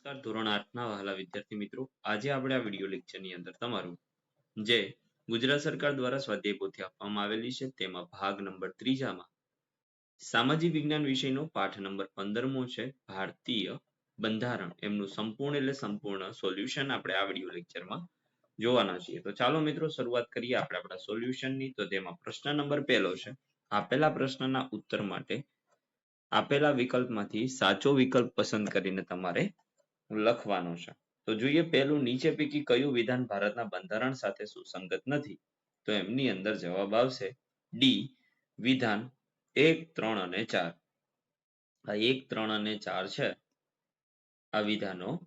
નમસ્કાર, ધોરણ આઠના વહાલા વિદ્યાર્થી મિત્રો. આજે આપણે આ વીડિયો લેક્ચરની અંદર તમારું જે ગુજરાત સરકાર દ્વારા સ્વાધ્યાય પોથી આપવામાં આવેલી છે, તેમાં ભાગ નંબર ત્રીજામાં સામાજિક વિજ્ઞાન વિષયનો પાઠ નંબર પંદરમો છે, ભારતીય બંધારણ. એમનું સંપૂર્ણ એટલે સંપૂર્ણ સોલ્યુશન આપણે આ વીડિયો લેક્ચરમાં જોવાના છીએ. તો ચાલો મિત્રો, શરૂઆત કરીએ આપણે આપણા સોલ્યુશનની તો તેમાં પ્રશ્ન નંબર પહેલો છે. આપેલા પ્રશ્નના ઉત્તર માટે આપેલા વિકલ્પમાંથી સાચો વિકલ્પ પસંદ કરીને તમારે લખવાનો છે. તો જોઈએ પહેલું નીચે પૈકી કયું વિધાન ભારતના બંધારણ સાથે સુસંગત નથી? તો એમની અંદર જવાબ આવશે ડી વિધાન એક, ત્રણ અને ચાર. આ એક, ત્રણ અને ચાર છે. આ વિધાનો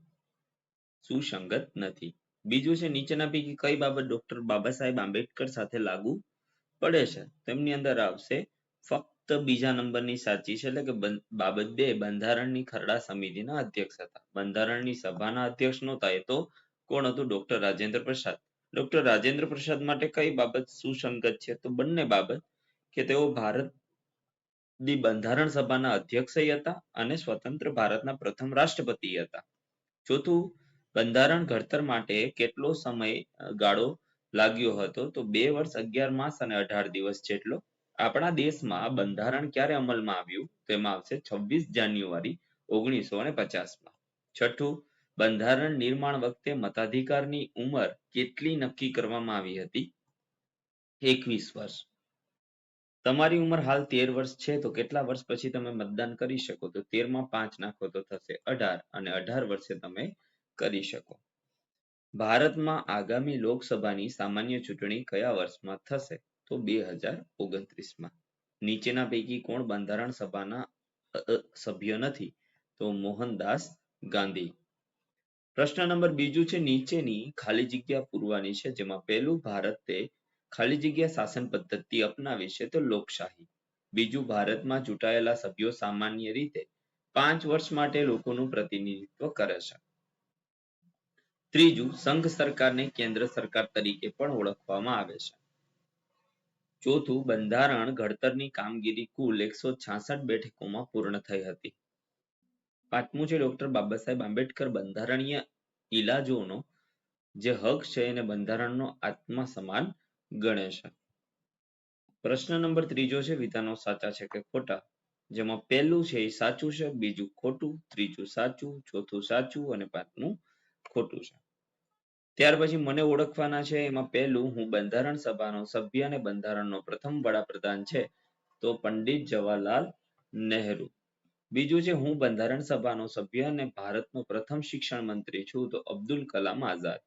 સુસંગત નથી. બીજું છે નીચેના પૈકી કઈ બાબત ડોક્ટર બાબા સાહેબ આંબેડકર સાથે લાગુ પડે છે? તેમની અંદર આવશે ફક્ત બીજા નંબરની સાચી છે એટલે કે બાબત બે, બંધારણની ખરડા સમિતિના અધ્યક્ષ હતા. બંધારણની સભાના અધ્યક્ષ નહોતા એ તો કોણ હતું? ડોક્ટર રાજેન્દ્ર પ્રસાદ. ડોક્ટર રાજેન્દ્ર પ્રસાદ માટે કઈ બાબત સુસંગત છે? તો બંને બાબત કે તેઓ ભારતની બંધારણ સભાના અધ્યક્ષ હતા અને સ્વતંત્ર ભારતના પ્રથમ રાષ્ટ્રપતિ હતા. ચોથું, બંધારણ ઘડતર માટે કેટલો સમય ગાળો લાગ્યો હતો? તો બે વર્ષ, અગિયાર માસ અને અઢાર દિવસ જેટલો. આપણા દેશમાં બંધારણ ક્યારે અમલમાં આવ્યું? તેમાં આવશે છવ્વીસ જાન્યુઆરી ઓગણીસો ને પચાસમાં. છઠ્ઠું, બંધારણ નિર્માણ વખતે મતાધિકારની ઉંમર કેટલી નક્કી કરવામાં આવી હતી? એકવીસ વર્ષ. તમારી ઉંમર હાલ તેર વર્ષ છે, તો કેટલા વર્ષ પછી તમે મતદાન કરી શકો? તો તેરમાં પાંચ નાખો તો થશે અઢાર અને અઢાર વર્ષે તમે કરી શકો. ભારતમાં આગામી લોકસભાની સામાન્ય ચૂંટણી કયા વર્ષમાં થશે? તો બે હજાર ઓગણત્રીસમાં. નીચેના પૈકી કોણ બંધારણ સભાના સભ્ય નથી? તો મોહનદાસ ગાંધી. પ્રશ્ન નંબર બીજું છે, નીચેની ખાલી જગ્યા પૂરવાની છે, જેમાં પહેલું ભારતે ખાલી જગ્યા શાસન પદ્ધતિ અપનાવી છે, તો લોકશાહી. બીજું ભારતમાં ચૂંટાયેલા સભ્યો સામાન્ય રીતે પાંચ વર્ષ માટે લોકોનું પ્રતિનિધિત્વ કરે છે. ત્રીજું, સંઘ સરકારને કેન્દ્ર સરકાર તરીકે પણ ઓળખવામાં આવે છે. ચોથું બંધારણ ઘડતરની કામગીરી કુલ એકસો છાસઠ બેઠકોમાં પૂર્ણ થઈ હતી. પાંચમું છે ડોક્ટર બાબા સાહેબ આંબેડકર બંધારણીય ઇલાજોનો જે હક છે એને બંધારણનો આત્મા સમાન ગણે છે. પ્રશ્ન નંબર ત્રીજો છે, વિધાનો સાચા છે કે ખોટા? જેમાં પહેલું છે એ સાચું છે, બીજું ખોટું, ત્રીજું સાચું, ચોથું સાચું અને પાંચમું ખોટું છે. ત્યાર પછી મને ઓળખવાના છે, એમાં પહેલું હું બંધારણ સભાનો સભ્ય અને બંધારણનો પ્રથમ વડાપ્રધાન છે, તો પંડિત જવાહરલાલ નહેરુ. બીજું છે, હું બંધારણ સભાનો સભ્ય અને ભારતનો પ્રથમ શિક્ષણ મંત્રી છું, તો અબ્દુલ કલામ આઝાદ.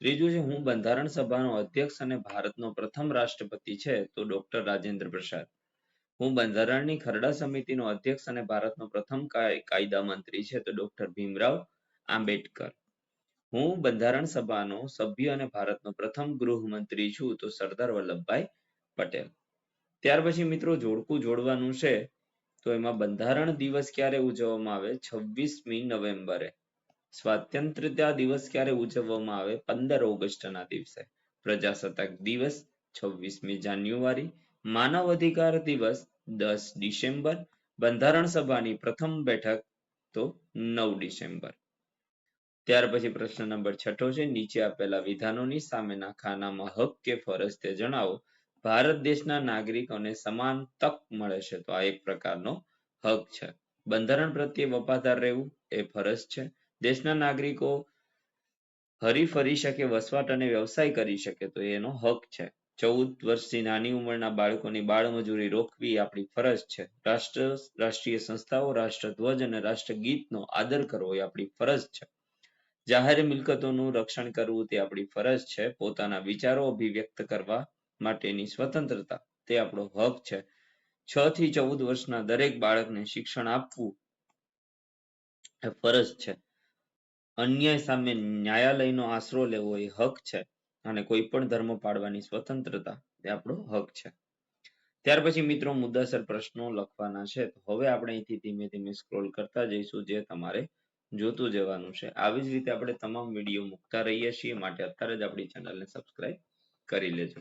ત્રીજું છે, હું બંધારણ સભાનો અધ્યક્ષ અને ભારતનો પ્રથમ રાષ્ટ્રપતિ છે, તો ડોક્ટર રાજેન્દ્ર પ્રસાદ. હું બંધારણની ખરડા સમિતિનો અધ્યક્ષ અને ભારતનો પ્રથમ કાયદા મંત્રી છે, તો ડોક્ટર ભીમરાવ આંબેડકર. હું બંધારણ સભાનો સભ્ય અને ભારતનો પ્રથમ ગૃહમંત્રી છું તો સરદાર વલ્લભભાઈ પટેલ. ત્યાર પછી મિત્રો જોડકું જોડવાનું છે તો એમાં બંધારણ દિવસ ક્યારે ઉજવવામાં આવે? છવ્વીસમી નવેમ્બરે. સ્વાતંત્રતા દિવસ ક્યારે ઉજવવામાં આવે? પંદર ઓગસ્ટના દિવસે. પ્રજાસત્તાક દિવસ છવ્વીસમી જાન્યુઆરી. માનવ અધિકાર દિવસ દસ ડિસેમ્બર. બંધારણ સભાની પ્રથમ બેઠક તો નવ ડિસેમ્બર. ત્યાર પછી પ્રશ્ન નંબર છઠ્ઠો છે, નીચે આપેલા વિધાનોની સામેના ખાનામાં હક કે ફરજ તે જણાવો. ભારત દેશના નાગરિકોને સમાન તક મળે છે, તો આ એક પ્રકારનો હક છે. બંધારણ પ્રત્યે વફાદાર રહેવું એ ફરજ છે. દેશના નાગરિકો હરી ફરી શકે, વસવાટ અને વ્યવસાય કરી શકે, તો એનો હક છે. ચૌદ વર્ષથી નાની ઉંમરના બાળકોની બાળમજૂરી રોકવી આપણી ફરજ છે. રાષ્ટ્ર, રાષ્ટ્રીય સંસ્થાઓ, રાષ્ટ્રધ્વજ અને રાષ્ટ્રગીતનો આદર કરવો એ આપણી ફરજ છે. જાહેર મિલકતોનું રક્ષણ કરવું તે આપણી ફરજ છે. પોતાના વિચારો અભિવ્યક્ત કરવા માટેની સ્વતંત્રતા તે આપણો હક છે. છ થી ચૌદ વર્ષના દરેક બાળકને શિક્ષણ આપવું એ ફરજ છે. અન્યાય સામે ન્યાયાલયનો આશરો લેવો એ હક છે અને કોઈ પણ ધર્મ પાળવાની સ્વતંત્રતા એ આપણો હક છે. ત્યાર પછી મિત્રો મુદ્દાસર પ્રશ્નો લખવાના છે. તો હવે આપણે અહીંથી ધીમે ધીમે સ્ક્રોલ કરતા જઈશું જે તમારે જોતું જવાનું છે. આવી જ રીતે આપણે તમામ વીડિયો મૂકતા રહીએ છીએ. માટે અત્યારે જ આપણી ચેનલને સબસ્ક્રાઇબ કરી લેજો.